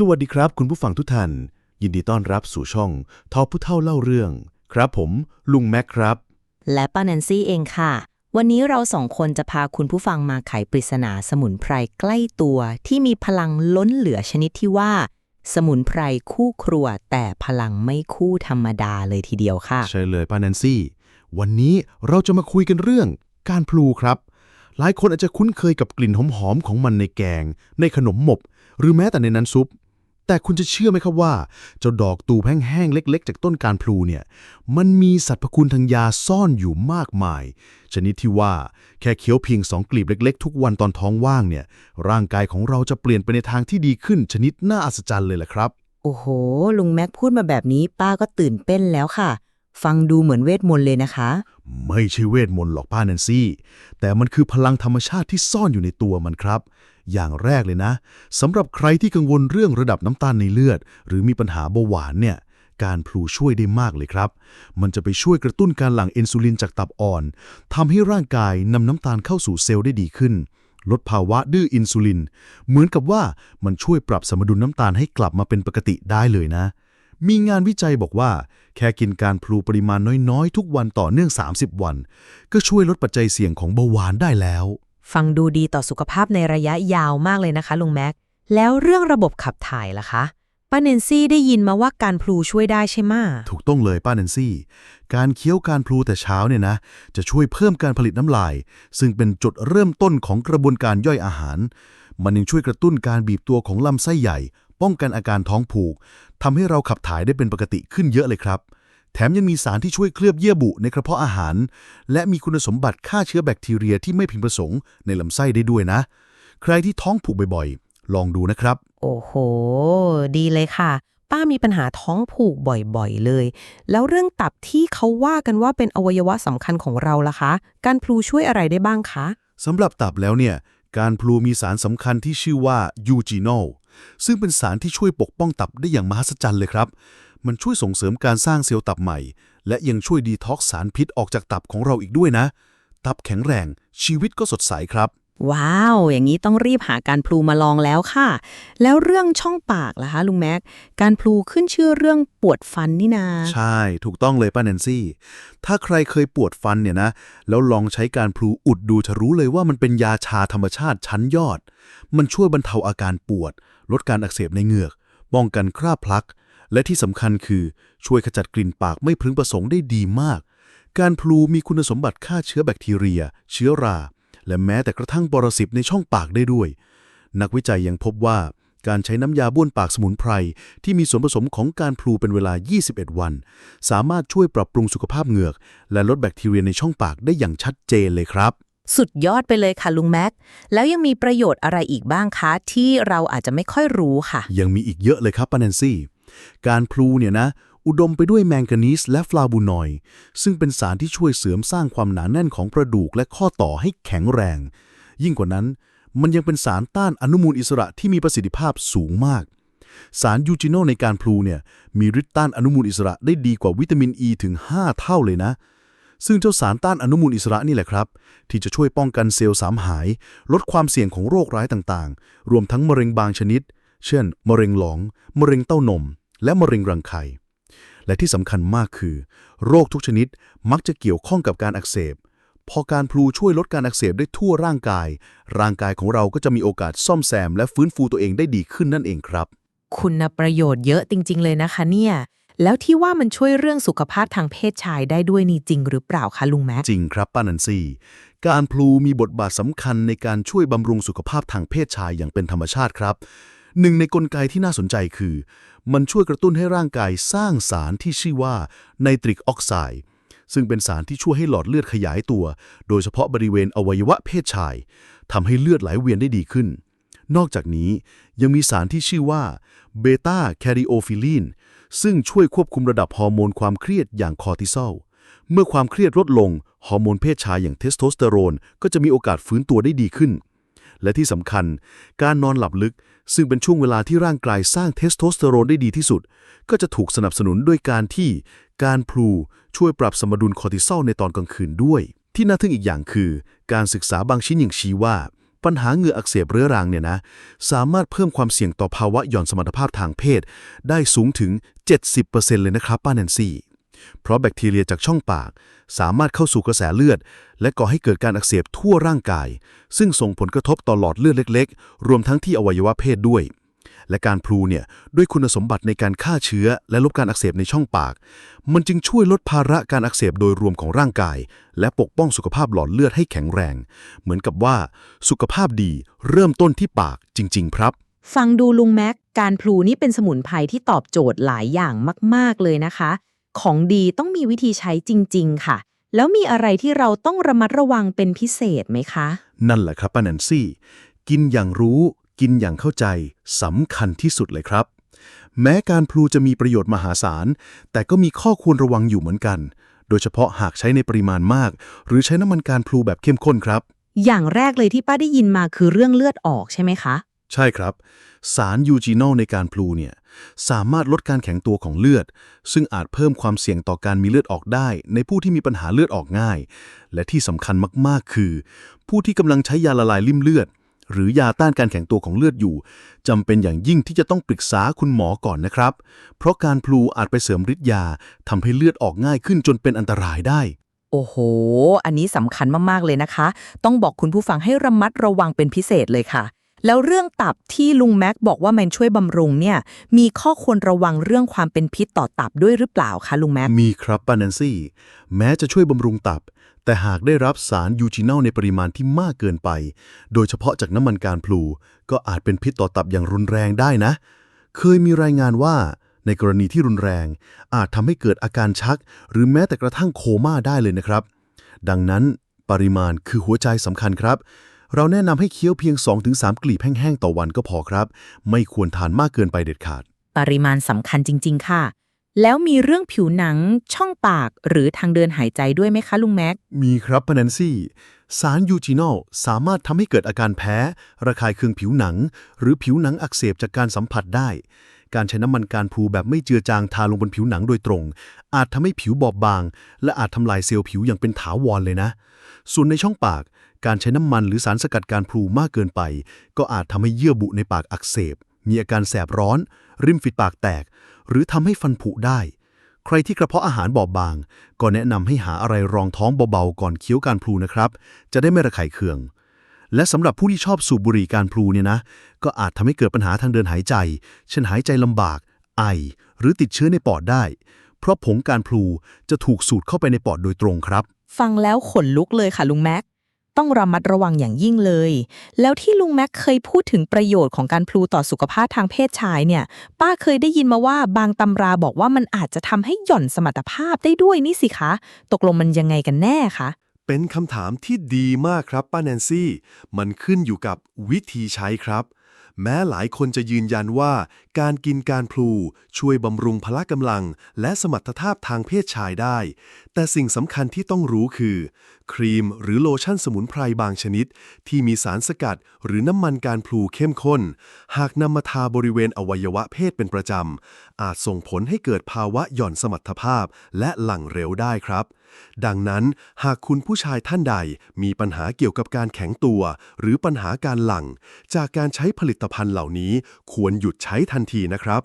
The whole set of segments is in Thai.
สวัสดีครับคุณผู้ฟังทุกท่าน ยินดีต้อนรับสู่ช่อง ทอผู้เท่าเล่าเรื่อง ครับผม ลุงแม็กครับ และป้าแนนซี่เองค่ะ วันนี้เราสองคนจะพาคุณผู้ฟังมาไขปริศนาสมุนไพรใกล้ตัว ที่มีพลังล้นเหลือชนิดที่ว่า สมุนไพรคู่ครัว แต่พลังไม่คู่ธรรมดาเลยทีเดียวค่ะ ใช่เลยป้าแนนซี่ วันนี้เราจะมาคุยกันเรื่องการพลูครับ หลายคนอาจจะคุ้นเคยกับกลิ่นหอมๆของมันในแกง ในขนมหมบ หรือแม้แต่ในน้ำซุป แต่คุณจะเชื่อไหมครับว่า เจ้าดอกตูแห้งๆเล็ก ๆ จากต้นการพลูเนี่ย มันมีสรรพคุณทางยาซ่อนอยู่มากมาย ชนิดที่ว่าแค่เคี้ยวเพียงสองกลีบเล็ก ๆ ทุกวันตอนท้องว่างเนี่ย ร่างกายของเราจะเปลี่ยนไปในทางที่ดีขึ้น ชนิดน่าอัศจรรย์เลยแหละครับ โอ้โห ลุงแม็กพูดมาแบบนี้ป้าก็ตื่นเต้นแล้วค่ะ ฟังดูเหมือนเวทมนต์เลยนะคะ ไม่ใช่เวทมนต์หรอกป้าแนนซี่ แต่มันคือพลังธรรมชาติที่ซ่อนอยู่ในตัวมันครับ อย่างแรกเลยนะสำหรับใครที่กังวลเรื่องระดับน้ำตาลในเลือด หรือมีปัญหาเบาหวานเนี่ยการพลูช่วยได้มากเลยครับ มันจะไปช่วยกระตุ้นการหลั่งอินซูลินจากตับอ่อนทำให้ร่างกายนำน้ำตาลเข้าสู่เซลล์ได้ดีขึ้น ลดภาวะดื้ออินซูลิน เหมือนกับว่ามันช่วยปรับสมดุลน้ำตาลให้กลับมาเป็นปกติได้เลยนะ มีงานวิจัยบอกว่า แค่กินการพลูปริมาณน้อยๆ ทุกวันต่อเนื่อง 30 วัน ก็ช่วยลดปัจจัยเสี่ยงของเบาหวานได้แล้ว ฟังดูดีต่อสุขภาพในระยะยาวมากเลยนะคะลุงแม็ก แล้วเรื่องระบบขับถ่ายล่ะคะป้าเนนซี่ได้ยินมาว่าการพลูช่วยได้ใช่ไหมะถูกต้องเลยป้าแนนซี่ การเคี้ยวการพลูแต่เช้าเนี่ยนะ จะช่วยเพิ่มการผลิตน้ำลาย ซึ่งเป็นจุดเริ่มต้นของกระบวนการย่อยอาหาร มันยังช่วยกระตุ้นการบีบตัวของลำไส้ใหญ่ ป้องกันอาการท้องผูก ทำให้เราขับถ่ายได้เป็นปกติขึ้นเยอะเลยครับ แถมยังมีสารที่ช่วยเคลือบเยื่อบุในกระเพาะอาหาร และมีคุณสมบัติฆ่าเชื้อแบคทีเรียที่ไม่พึงประสงค์ในลำไส้ได้ด้วยนะ ใครที่ท้องผูกบ่อยๆ ลองดูนะครับ โอ้โห ดีเลยค่ะ ป้ามีปัญหาท้องผูกบ่อยๆเลย แล้วเรื่องตับที่เขาว่ากันว่าเป็นอวัยวะสำคัญของเราล่ะคะ การพลูช่วยอะไรได้บ้างคะสำหรับตับแล้วเนี่ย การพลูมีสารสำคัญที่ชื่อว่ายูจีโนล ซึ่งเป็นสารที่ช่วยปกป้องตับได้อย่างมหัศจรรย์เลยครับ มันช่วยส่งเสริมการสร้างเซลล์ตับใหม่ และยังช่วยดีท็อกซ์สารพิษออกจากตับของเราอีกด้วยนะ ตับแข็งแรง ชีวิตก็สดใสครับ ว้าว อย่างนี้ต้องรีบหาการพลูมาลองแล้วค่ะ แล้วเรื่องช่องปากล่ะคะลุงแม็ก การพลูขึ้นชื่อเรื่องปวดฟันนี่นา ใช่ ถูกต้องเลยป้าแนนซี่ ถ้าใครเคยปวดฟันเนี่ยนะ แล้วลองใช้การพลูอุดดูจะรู้เลยว่ามันเป็นยาชาธรรมชาติชั้นยอด มันช่วยบรรเทาอาการปวด ลดการอักเสบในเหงือก ป้องกันคราบพลัก และที่สำคัญคือช่วยขจัดกลิ่นปากไม่พึงประสงค์ได้ดีมาก การพลูมีคุณสมบัติฆ่าเชื้อแบคทีเรีย เชื้อรา และแม้แต่กระทั่งปรสิตในช่องปากได้ด้วย นักวิจัยยังพบว่าการใช้น้ำยาบ้วนปากสมุนไพร ที่มีส่วนผสมของการพลูเป็นเวลา 21 วัน สามารถช่วยปรับปรุงสุขภาพเหงือก และลดแบคทีเรียในช่องปากได้อย่างชัดเจนเลยครับ สุดยอดไปเลยค่ะลุงแม็ก แล้วยังมีประโยชน์อะไรอีกบ้างคะ ที่เราอาจจะไม่ค่อยรู้ค่ะ ยังมีอีกเยอะเลยครับป้าแนนซี่ การพลูเนี่ยนะ อุดมไปด้วยแมงกานีสและฟลาวูนอยด์ซึ่งเป็นสารที่ช่วยเสริมสร้างความหนาแน่นของกระดูกและข้อต่อให้แข็งแรง ยิ่งกว่านั้น มันยังเป็นสารต้านอนุมูลอิสระที่มีประสิทธิภาพสูงมาก สารยูจิโนในการพลูเนี่ยมีฤทธิ์ต้านอนุมูลอิสระได้ดีกว่าวิตามินอ e ีถึง 5 เท่าเลยนะ ซึ่งเจ้าสารต้านอนุมูลอิสระนี่แหละครับ ที่จะช่วยป้องกันเซลล์สามหาย ลดความเสี่ยงของโรคร้ายต่างๆ รวมทั้งมะเร็งบางชนิด เช่น มะเร็งหลอง มะเร็งเต้านม และมะเร็งรังไข่ และที่สำคัญมากคือ โรคทุกชนิดมักจะเกี่ยวข้องกับการอักเสบ พอการพลูช่วยลดการอักเสบได้ทั่วร่างกาย ร่างกายของเราก็จะมีโอกาสซ่อมแซม และฟื้นฟูตัวเองได้ดีขึ้นนั่นเองครับ คุณประโยชน์เยอะจริง ๆ เลยนะคะเนี่ย แล้วที่ว่ามันช่วยเรื่องสุขภาพทางเพศชายได้ด้วยนี่จริงหรือเปล่าคะลุงแม็กจริงครับป้านันซี่การพลูมีบทบาทสำคัญในการช่วยบำรุงสุขภาพทางเพศชายอย่างเป็นธรรมชาติครับ หนึ่งในกลไกที่น่าสนใจคือ มันช่วยกระตุ้นให้ร่างกายสร้างสารที่ชื่อว่าไนตริกออกไซด์ซึ่งเป็นสารที่ช่วยให้หลอดเลือดขยายตัว โดยเฉพาะบริเวณอวัยวะเพศชายทำให้เลือดไหลเวียนได้ดีขึ้น นอกจากนี้ยังมีสารที่ชื่อว่าเบต้าแคริโอฟิลีนซึ่งช่วยควบคุมระดับฮอร์โมนความเครียดอย่างคอร์ติซอลเมื่อความเครียดลดลง ฮอร์โมนเพศชายอย่างเทสโทสเตอโรนก็จะมีโอกาสฟื้นตัวได้ดีขึ้น และที่สำคัญ การนอนหลับลึก ซึ่งเป็นช่วงเวลาที่ร่างกายสร้างเทสโทสเตอโรนได้ดีที่สุด ก็จะถูกสนับสนุนด้วยการที่การพลูช่วยปรับสมดุลคอร์ติซอลในตอนกลางคืนด้วย ที่น่าทึ่งอีกอย่างคือ การศึกษาบางชิ้นอย่างชี้ว่าปปัญหาเหงื่ออักเสบเรื้อรังเนี่ยนะ สามารถเพิ่มความเสี่ยงต่อภาวะหย่อนสมรรถภาพทางเพศ ได้สูงถึง 70%เลยนะครับป้าแนนซี่ เพราะแบคทีเรียจากช่องปาก สามารถเข้าสู่กระแสเลือด และก่อให้เกิดการอักเสบทั่วร่างกาย ซึ่งส่งผลกระทบต่อหลอดเลือดเล็ก ๆ รวมทั้งที่อวัยวะเพศด้วย และการพลูเนี่ยด้วยคุณสมบัติในการฆ่าเชื้อ และลดการอักเสบในช่องปาก มันจึงช่วยลดภาระการอักเสบโดยรวมของร่างกาย และปกป้องสุขภาพหลอดเลือดให้แข็งแรง เหมือนกับว่าสุขภาพดีเริ่มต้นที่ปากจริง ๆ ครับฟังดูลุงแม็ก การพลูนี่เป็นสมุนไพรที่ตอบโจทย์หลายอย่างมาก ๆ เลยนะคะ ของดีต้องมีวิธีใช้จริง ๆ ค่ะ แล้วมีอะไรที่เราต้องระมัดระวังเป็นพิเศษไหมคะ นั่นแหละครับป้าแนนซี่ กินอย่างรู้ กินอย่างเข้าใจสำคัญที่สุดเลยครับ แม้การพลูจะมีประโยชน์มหาศาล แต่ก็มีข้อควรระวังอยู่เหมือนกัน โดยเฉพาะหากใช้ในปริมาณมาก หรือใช้น้ำมันการพลูแบบเข้มข้นครับ อย่างแรกเลยที่ป้าได้ยินมาคือเรื่องเลือดออกใช่ไหมคะ ใช่ครับ สารยูจีนอลในการพลูเนี่ยสามารถลดการแข็งตัวของเลือด ซึ่งอาจเพิ่มความเสี่ยงต่อการมีเลือดออกได้ ในผู้ที่มีปัญหาเลือดออกง่าย และที่สำคัญมากๆ คือ ผู้ที่กำลังใช้ยาละลายริ่มเลือด หรือยาต้านการแข็งตัวของเลือดอยู่จำเป็นอย่างยิ่งที่จะต้องปรึกษาคุณหมอก่อนนะครับ เพราะการพลูอาจไปเสริมฤทธิ์ยาทำให้เลือดออกง่ายขึ้นจนเป็นอันตรายได้โอ้โห อันนี้สำคัญมาก ๆ เลยนะคะ ต้องบอกคุณผู้ฟังให้ระมัดระวังเป็นพิเศษเลยค่ะ แล้วเรื่องตับที่ลุงแม็กบอกว่ามันช่วยบำรุงเนี่ยมีข้อควรระวังเรื่องความเป็นพิษต่อตับด้วยหรือเปล่าคะลุงแม็กมีครับปาแนนซี่ แม้จะช่วยบำรุงตับ แต่หากได้รับสารยูจินอลในปริมาณที่มากเกินไป โดยเฉพาะจากน้ำมันการพลู ก็อาจเป็นพิษต่อตับอย่างรุนแรงได้นะ เคยมีรายงานว่าในกรณีที่รุนแรง อาจทำให้เกิดอาการชัก หรือแม้แต่กระทั่งโคม่าได้เลยนะครับ ดังนั้นปริมาณคือหัวใจสำคัญครับ เราแนะนำให้เคี้ยวเพียง 2-3 กลีบแห้งๆต่อวันก็พอครับ ไม่ควรทานมากเกินไปเด็ดขาด ปริมาณสำคัญจริง ๆ ค่ะ แล้วมีเรื่องผิวหนัง ช่องปาก หรือทางเดินหายใจด้วยไหมคะลุงแม็ก มีครับพนันซี่ สารยูจินอลสามารถทำให้เกิดอาการแพ้ ระคายเคืองผิวหนัง หรือผิวหนังอักเสบจากการสัมผัสได้ การใช้น้ำมันการพลูแบบไม่เจือจางทาลงบนผิวหนังโดยตรง อาจทำให้ผิวบอบบาง และอาจทำลายเซลล์ผิวอย่างเป็นถาวรเลยนะ ส่วนในช่องปาก การใช้น้ำมันหรือสารสกัดการพลูมากเกินไป ก็อาจทำให้เยื่อบุในปากอักเสบ มีอาการแสบร้อน ริมฝีปากแตก หรือทำให้ฟันผุได้ ใครที่กระเพาะอาหารบอบบาง ก็แนะนำให้หาอะไรรองท้องเบาๆก่อนเคี้ยวการพลูนะครับ จะได้ไม่ระคายเคือง และสำหรับผู้ที่ชอบสูบบุหรี่การพลูเนี่ยนะ ก็อาจทำให้เกิดปัญหาทางเดินหายใจ เช่นหายใจลำบาก ไอ หรือติดเชื้อในปอดได้ เพราะผงการพลูจะถูกสูดเข้าไปในปอดโดยตรงครับ ฟังแล้วขนลุกเลยค่ะลุงแม็ก ต้องระมัดระวังอย่างยิ่งเลย แล้วที่ลุงแม็กเคยพูดถึงประโยชน์ของการพลูต่อสุขภาพทางเพศชายเนี่ย ป้าเคยได้ยินมาว่าบางตำราบอกว่ามันอาจจะทำให้หย่อนสมรรถภาพได้ด้วยนี่สิคะ ตกลงมันยังไงกันแน่คะเป็นคำถามที่ดีมากครับป้าแนนซี่ มันขึ้นอยู่กับวิธีใช้ครับ แม้หลายคนจะยืนยันว่า การกินการพลูช่วยบำรุงพละกำลัง และสมรรถภาพทางเพศชายได้ แต่สิ่งสำคัญที่ต้องรู้คือ ครีม หรือโลชั่นสมุนไพรบางชนิด ที่มีสารสกัด หรือน้ำมันการพลูเข้มข้น หากนำมาทาบริเวณอวัยวะเพศเป็นประจำ อาจส่งผลให้เกิดภาวะหย่อนสมรรถภาพ และหลั่งเร็วได้ครับ ดังนั้นหากคุณผู้ชายท่านใดมีปัญหาเกี่ยวกับการแข็งตัว หรือปัญหาการหลัง จากการใช้ผลิตภัณฑ์เหล่านี้ ควรหยุดใช้ทันทีนะครับ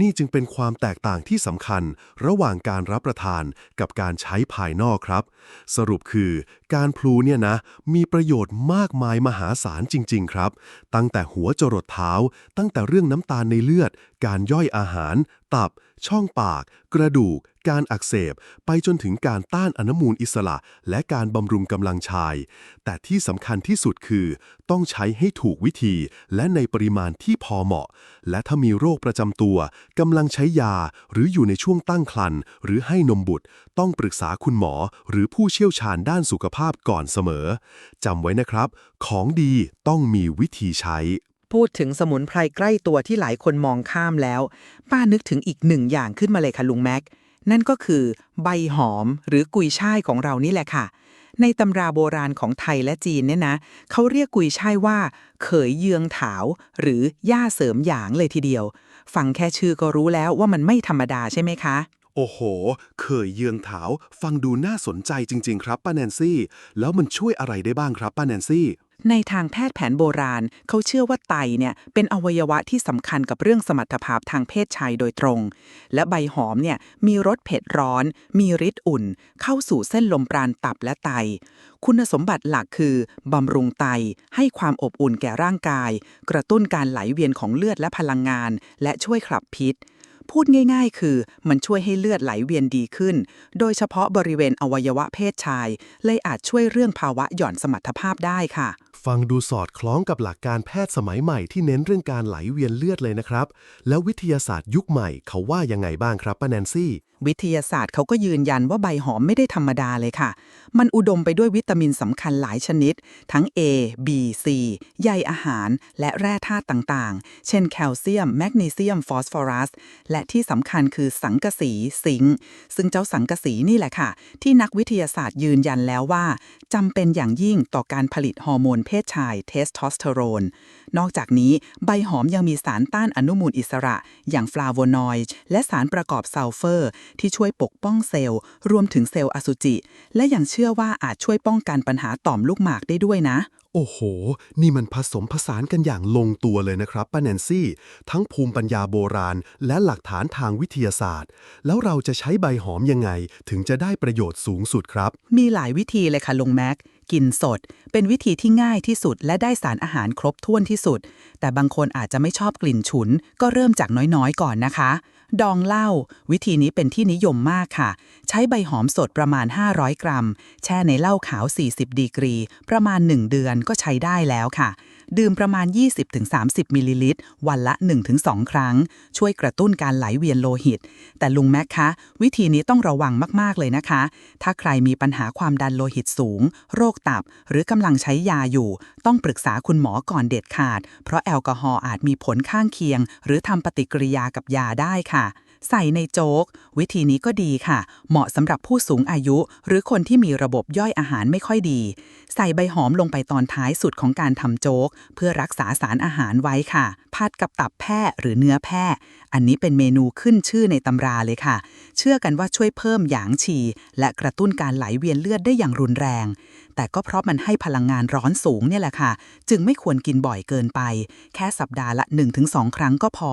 นี่จึงเป็นความแตกต่างที่สำคัญ ระหว่างการรับประทานกับการใช้ภายนอกครับ สรุปคือ การพลูเนี่ยนะ มีประโยชน์มากมายมหาศาลจริง ๆ ครับ ตั้งแต่หัวจรดเท้า ตั้งแต่เรื่องน้ำตาลในเลือด การย่อยอาหาร ตับ ช่องปาก กระดูก การอักเสบ ไปจนถึงการต้านอนุมูลอิสระ และการบำรุงกำลังชาย แต่ที่สำคัญที่สุดคือ ต้องใช้ให้ถูกวิธี และในปริมาณที่พอเหมาะ และถ้ามีโรคประจำตัวกำลังใช้ยา หรืออยู่ในช่วงตั้งครรภ์หรือให้นมบุตร ต้องปรึกษาคุณหมอ หรือผู้เชี่ยวชาญด้านสุขภาพภาพก่อนเสมอจำไว้นะครับ ของดีต้องมีวิธีใช้ พูดถึงสมุนไพรใกล้ตัวที่หลายคนมองข้ามแล้ว ป้านึกถึงอีกหนึ่งอย่างขึ้นมาเลยค่ะลุงแม็ก นั่นก็คือ ใบหอมหรือกุยช่ายของเรานี่แหละค่ะ ในตำราโบราณของไทยและจีนเนี่ยนะเขาเรียกกุยช่ายว่า เขยเยืองถาว หรือย่าเสริมหยางเลยทีเดียว ฟังแค่ชื่อก็รู้แล้วว่ามันไม่ธรรมดาใช่ไหมคะ โอ้โห เคยเยืองถาว ฟังดูน่าสนใจจริง ๆ ครับป้าแนนซี่ แล้วมันช่วยอะไรได้บ้างครับป้าแนนซี่ ในทางแพทย์แผนโบราณ เขาเชื่อว่าไตเนี่ยเป็นอวัยวะที่สำคัญกับเรื่องสมรรถภาพทางเพศชายโดยตรง และใบหอมเนี่ยมีรสเผ็ดร้อน มีฤทธิ์อุ่น เข้าสู่เส้นลมปราณตับและไต คุณสมบัติหลักคือบำรุงไต ให้ความอบอุ่นแก่ร่างกาย กระตุ้นการไหลเวียนของเลือดและพลังงาน และช่วยขับพิษ พูดง่ายๆ คือมันช่วยให้เลือดไหลเวียนดีขึ้น โดยเฉพาะบริเวณอวัยวะเพศชาย เลยอาจช่วยเรื่องภาวะหย่อนสมรรถภาพได้ค่ะ ฟังดูสอดคล้องกับหลักการแพทย์สมัยใหม่ที่เน้นเรื่องการไหลเวียนเลือดเลยนะครับ แล้ววิทยาศาสตร์ยุคใหม่เขาว่ายังไงบ้างครับป้าแนนซี่วิทยาศาสตร์เขาก็ยืนยันว่าใบหอมไม่ได้ธรรมดาเลยค่ะ มันอุดมไปด้วยวิตามินสำคัญหลายชนิด ทั้ง A B C ใยอาหาร และแร่ธาตุต่างๆ เช่นแคลเซียม แมกนีเซียม ฟอสฟอรัส และที่สำคัญคือสังกะสี ซิงค์ ซึ่งเจ้าสังกะสีนี่แหละค่ะ ที่นักวิทยาศาสตร์ยืนยันแล้วว่าจำเป็นอย่างยิ่งต่อการผลิตฮอร์โมนเพศชายเทสโทสเตอโรน นอกจากนี้ใบหอมยังมีสารต้านอนุมูลอิสระ อย่างฟลาโวนอยด์และสารประกอบซัลเฟอร์ที่ช่วยปกป้องเซลล์ รวมถึงเซลล์อสุจิ และยังเชื่อว่าอาจช่วยป้องกันปัญหาต่อมลูกหมากได้ด้วยนะ โอ้โห นี่มันผสมผสานกันอย่างลงตัวเลยนะครับป้าแนนซี่ ทั้งภูมิปัญญาโบราณ และหลักฐานทางวิทยาศาสตร์ แล้วเราจะใช้ใบหอมยังไง ถึงจะได้ประโยชน์สูงสุดครับ มีหลายวิธีเลยค่ะลุงแม็กกินสด เป็นวิธีที่ง่ายที่สุดและได้สารอาหารครบถ้วนที่สุด แต่บางคนอาจจะไม่ชอบกลิ่นฉุน ก็เริ่มจากน้อยๆ ก่อนนะคะ ดองเหล้าวิธีนี้เป็นที่นิยมมากค่ะ ใช้ใบหอมสดประมาณ 500 กรัม แช่ในเหล้าขาว 40 ดีกรี ประมาณ 1 เดือนก็ใช้ได้แล้วค่ะ ดื่มประมาณ 20-30 มิลลิลิตร วันละ 1-2 ครั้ง ช่วยกระตุ้นการไหลเวียนโลหิต แต่ลุงแม็กคะ วิธีนี้ต้องระวังมาก ๆ เลยนะคะ ถ้าใครมีปัญหาความดันโลหิตสูง โรคตับ หรือกำลังใช้ยาอยู่ ต้องปรึกษาคุณหมอก่อนเด็ดขาด เพราะแอลกอฮอล์อาจมีผลข้างเคียง หรือทำปฏิกิริยากับยาได้ค่ะ ใส่ในโจ๊ก วิธีนี้ก็ดีค่ะ เหมาะสำหรับผู้สูงอายุ หรือคนที่มีระบบย่อยอาหารไม่ค่อยดี ใส่ใบหอมลงไปตอนท้ายสุดของการทำโจ๊ก เพื่อรักษาสารอาหารไว้ค่ะผัดกับตับแพะหรือเนื้อแพะอันนี้เป็นเมนูขึ้นชื่อในตำราเลยค่ะ เชื่อกันว่าช่วยเพิ่มหยางฉีและกระตุ้นการไหลเวียนเลือดได้อย่างรุนแรง แต่ก็เพราะมันให้พลังงานร้อนสูงเนี่ยแหละค่ะ จึงไม่ควรกินบ่อยเกินไป แค่สัปดาห์ละ 1-2 ครั้งก็พอ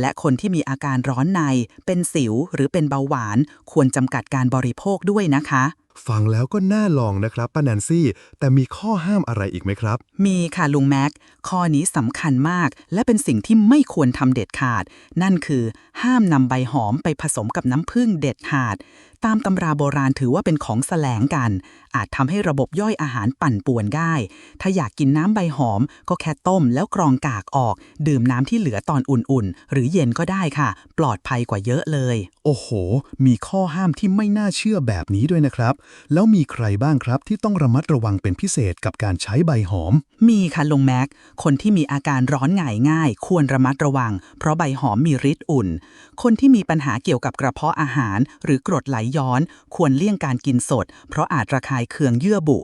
และคนที่มีอาการร้อนในเป็นสิวหรือเป็นเบาหวาน ควรจำกัดการบริโภคด้วยนะคะ ฟังแล้วก็น่าลองนะครับป้าแนนซี่ แต่มีข้อห้ามอะไรอีกไหมครับ มีค่ะลุงแม็ก ข้อนี้สำคัญมาก และเป็นสิ่งที่ไม่ควรทำเด็ดขาด นั่นคือห้ามนำใบหอมไปผสมกับน้ำผึ้งเด็ดขาดตามตำราโบราณถือว่าเป็นของแสลงกัน อาจทำให้ระบบย่อยอาหารปั่นป่วนได้ ถ้าอยากกินน้ำใบหอม ก็แค่ต้มแล้วกรองกากออก ดื่มน้ำที่เหลือตอนอุ่นๆ หรือเย็นก็ได้ค่ะ ปลอดภัยกว่าเยอะเลย โอ้โห มีข้อห้ามที่ไม่น่าเชื่อแบบนี้ด้วยนะครับ แล้วมีใครบ้างครับที่ต้องระมัดระวังเป็นพิเศษกับการใช้ใบหอม มีค่ะลุงแม็ก คนที่มีอาการร้อนหงายง่าย ควรระมัดระวัง เพราะใบหอมมีฤทธิ์อุ่น คนที่มีปัญหาเกี่ยวกับกระเพาะอาหาร หรือกรดไหลย้อน ควรเลี่ยงการกินสด เพราะอาจระคายเคืองเยื่อบุ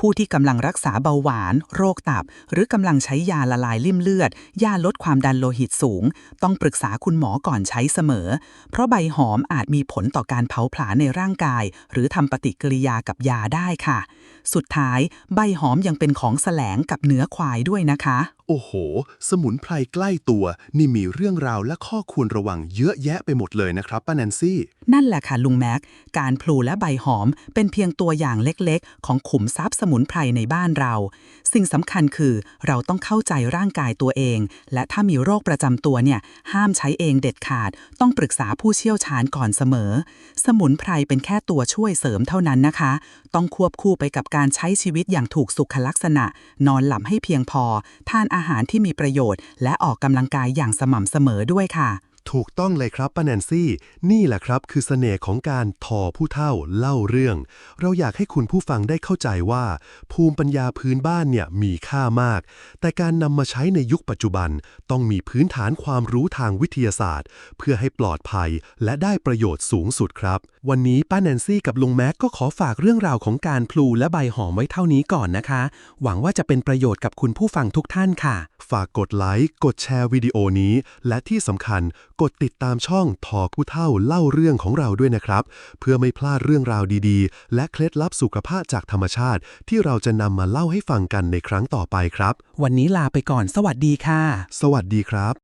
ผู้ที่กำลังรักษาเบาหวาน โรคตับ หรือกำลังใช้ยาละลายริ่มเลือด ยาลดความดันโลหิตสูง ต้องปรึกษาคุณหมอก่อนใช้เสมอ เพราะใบหอมอาจมีผลต่อการเผาผลาญในร่างกาย หรือทำปฏิกิริยากับยาได้ค่ะ สุดท้าย ใบหอมยังเป็นของแสลงกับเนื้อควายด้วยนะคะ โอ้โห สมุนไพรใกล้ตัว นี่มีเรื่องราวและข้อควรระวังเยอะแยะไปหมดเลยนะครับป้าแนนซี่ นั่นแหละค่ะลุงแม็ก การพลูและใบหอมเป็นเพียงตัวอย่างเล็กๆ ของขุมทรัพย์สมุนไพรในบ้านเรา สิ่งสำคัญคือเราต้องเข้าใจร่างกายตัวเอง และถ้ามีโรคประจำตัวเนี่ย ห้ามใช้เองเด็ดขาด ต้องปรึกษาผู้เชี่ยวชาญก่อนเสมอ สมุนไพรเป็นแค่ตัวช่วยเสริมเท่านั้นนะคะ ต้องควบคู่ไปกับการใช้ชีวิตอย่างถูกสุขลักษณะ นอนหลับให้เพียงพอ ทานอาหารที่มีประโยชน์ และออกกำลังกายอย่างสม่ำเสมอด้วยค่ะ ถูกต้องเลยครับป้าแนนซี่ นี่แหละครับคือเสน่ห์ของการทอผู้เฒ่าเล่าเรื่อง เราอยากให้คุณผู้ฟังได้เข้าใจว่า ภูมิปัญญาพื้นบ้านเนี่ยมีค่ามาก แต่การนำมาใช้ในยุคปัจจุบัน ต้องมีพื้นฐานความรู้ทางวิทยาศาสตร์ เพื่อให้ปลอดภัยและได้ประโยชน์สูงสุดครับ วันนี้ป้าแนนซี่กับลุงแม็กก็ขอฝากเรื่องราวของการพลูและใบหอมไว้เท่านี้ก่อนนะคะ หวังว่าจะเป็นประโยชน์กับคุณผู้ฟังทุกท่านค่ะ ฝากกดไลค์กดแชร์วิดีโอนี้ และที่สำคัญกดติดตามช่องทอผู้เท่าเล่าเรื่องของเราด้วยนะครับ เพื่อไม่พลาดเรื่องราวดีๆ และเคล็ดลับสุขภาพจากธรรมชาติ ที่เราจะนำมาเล่าให้ฟังกันในครั้งต่อไปครับ วันนี้ลาไปก่อน สวัสดีค่ะ สวัสดีครับ